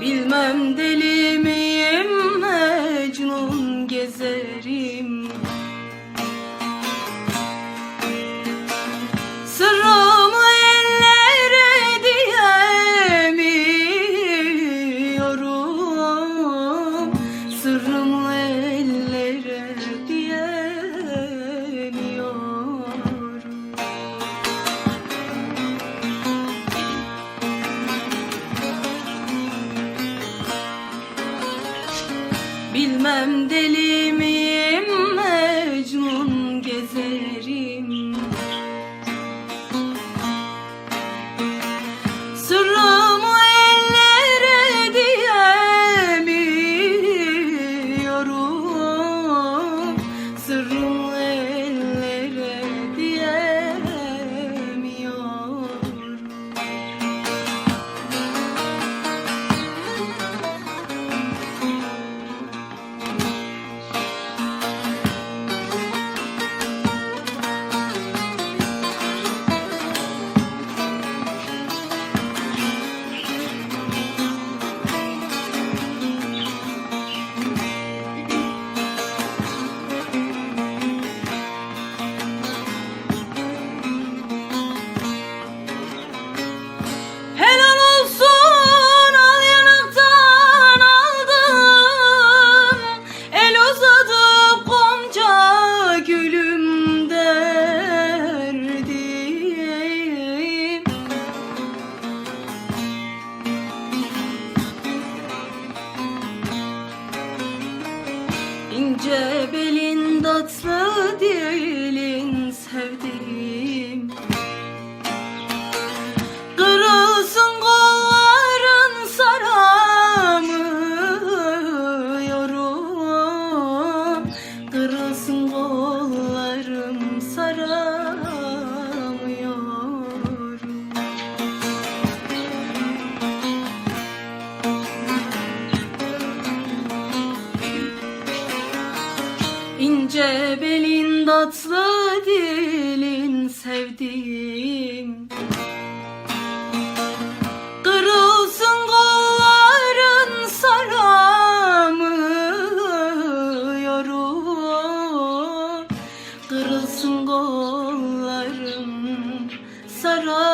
Bilmem deli miyim Mecnun gezerim. Bilmem deli. Cebelin tatlı dil İnce belin tatlı dilin sevdiğim. Kırılsın kolların saramıyorum Kırılsın kollarım saramıyorum